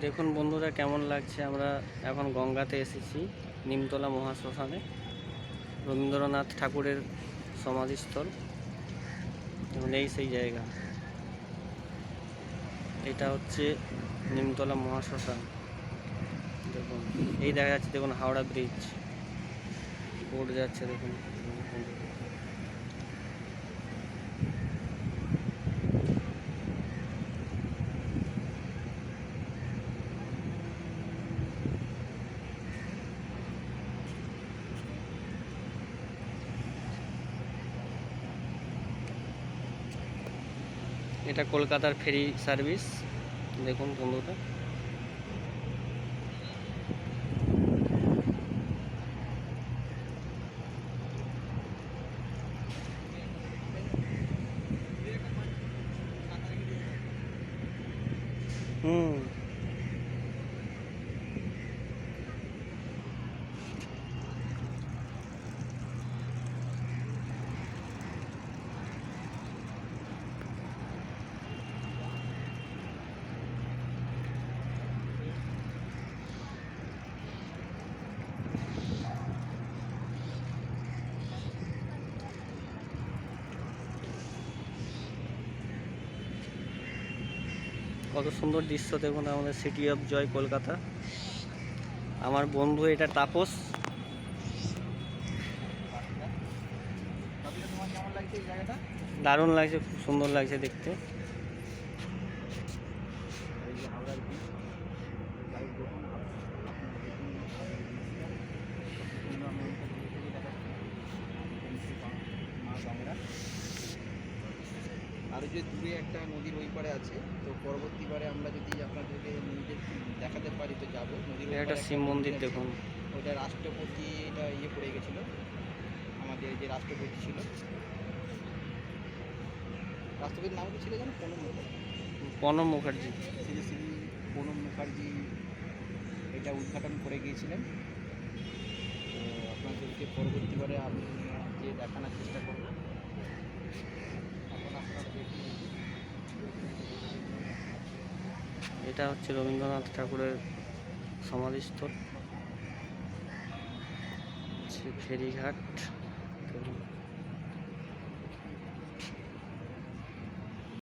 দেখুন বন্ধুরা কেমন লাগছে, আমরা এখন গঙ্গাতে এসেছি, নিমতলা মহাশ্মশানে। রবীন্দ্রনাথ ঠাকুরের সমাধিস্থল। এবং এই সেই জায়গা। এটা হচ্ছে নিমতলা মহাশ্মশান। দেখুন, এই দেখা যাচ্ছে, দেখুন হাওড়া ব্রিজ। বোর্ড যাচ্ছে, দেখুন। এটা কলকাতার ফেরি সার্ভিস। দেখুন বন্ধুটা হুম। কত সুন্দর দৃশ্য দেখুন আমাদের সিটি অফ জয় কলকাতা। আমার বন্ধু এটা তাপস। দারুণ লাগছে, খুব সুন্দর লাগছে দেখতে। আর ওই যে দূরে একটা নদীর ওই পারে আছে। তো পরবর্তীবারে আমরা যদি আপনাদেরকে নিজের দেখাতে পারি তো যাব। নদীর একটা শিব মন্দির। দেখুন। ওইটা রাষ্ট্রপতি এটা ইয়ে পড়ে গেছিল। আমাদের যে রাষ্ট্রপতি ছিল। রাষ্ট্রপতির নাম কি ছিল যেন? প্রণব মুখার্জি। প্রণব মুখার্জি। শ্রী শ্রী প্রণব মুখার্জি এটা উদ্ঘাটন করে গিয়েছিলেন। তো আপনাদেরকে পরবর্তীবারে আমি যে দেখানোর চেষ্টা করব এখন আপনারা দেখুন এটা হচ্ছে রবীন্দ্রনাথ ঠাকুরের সমাধিস্থল ফেরিঘাট।